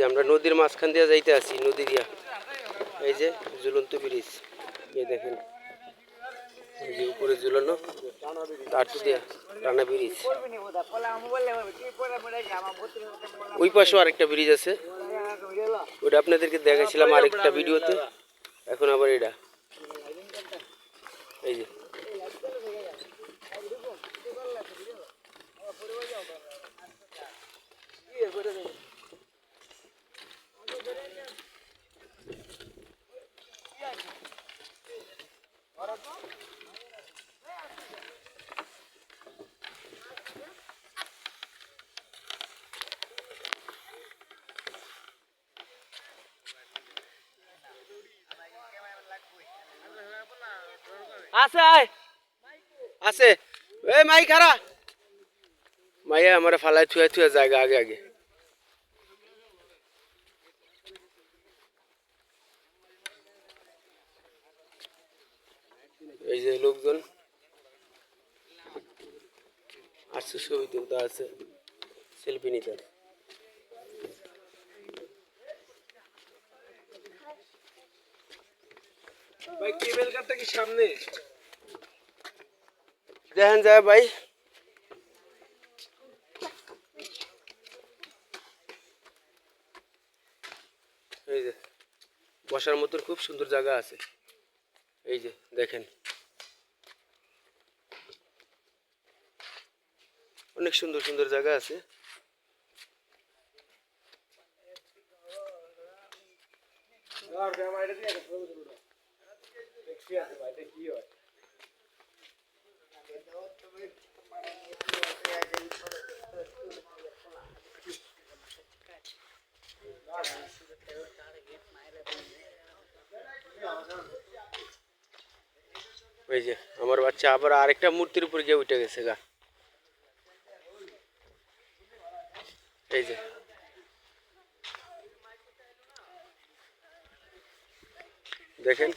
যে আমরা নদীর মাঝখান দিয়ে যাইতে আছি, নদী দিয়া। এই যে ঝুলন্ত ব্রিজ, এই দেখেন। যে উপরে ঝুলানো তার তো দিয়া টানা ব্রিজ। ওই পাশেও আরেকটা ব্রিজ আছে। ওটা আপনাদেরকে দেখাছিলাম আরেকটা ভিডিওতে। এখন আবার এটা এই যে। আছে আছে। এই মাই খারা মাইয়া আমার ফালাই থুয়া থুয়া জায়গা আগে আগে। এই যে লোকজন। আসছে ছবি তুলতে আছে। সেলফি নিতে। ভাই, কেবল কারটা কি সামনে? দেখেন যায় ভাই এই যে, বসার মতন খুব সুন্দর জায়গা আছে। এই যে, দেখেন। অনেক সুন্দর সুন্দর জায়গা আছে। আর আমার এটা দিয়ে একটা ছবি তুলো দেখছি আছে ভাই, এটা কি হয়? ওই যে আমার বাচ্চা আবার আরেকটা মূর্তির উপর গিয়ে উঠে গেছে গা এই যে দেখেন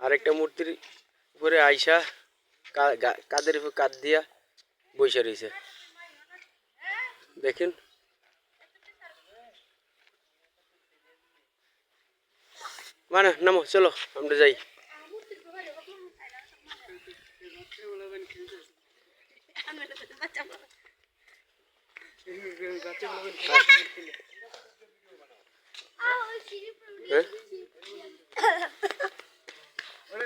আরেকটা মূর্তির উপরে আইসা কাদের উপর কাঁধ দিয়া বসে রয়েছে দেখেন। মানে নামো, চলো, আমরা যাই। হ্যাঁ ওরে না না আমার বড়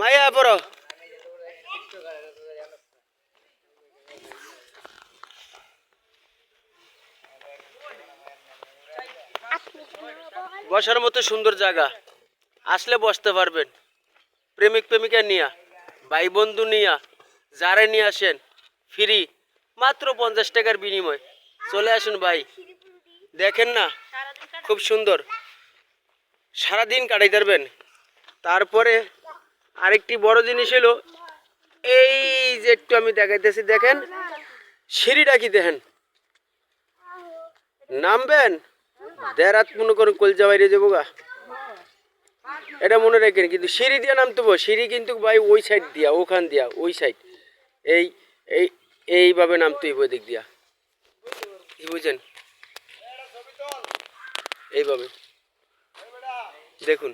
মায়া বসার মতো সুন্দর জায়গা। আসলে বসতে পারবেন। প্রেমিক প্রেমিকা নিয়া, ভাই বন্ধু নিয়া, যারে নিয়ে আসেন, ফ্রি, মাত্র পঞ্চাশ টাকার বিনিময়। চলে আসুন ভাই। দেখেন না, খুব সুন্দর। সারাদিন কাটাই পারবেন। তারপরে আরেকটি বড় জিনিস হলো, এই যে একটু আমি দেখাইতেছি, দেখেন, সিঁড়িটা কি দেখেন? নামবেন? দেরাত মনে করুন কলজা বাইরে যাব গা। এটা মনে রাখেন, কিন্তু সিঁড়ি দিয়ে নামতে হব। সিঁড়ি কিন্তু ভাই ওই সাইড দিয়া, ওখান দিয়া, ওই সাইড এই এই, এইভাবে হইব দিক দিয়া। কি বুঝছেন? এইভাবে। দেখুন।